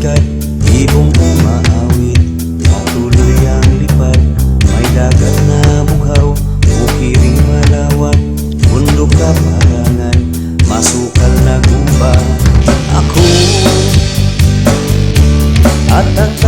sikat Ibong umaawit Patuloy ang lipad. May dagat na bughaw Bukiring malawak Bundok kaparangan Masukal na gumba Ako At ang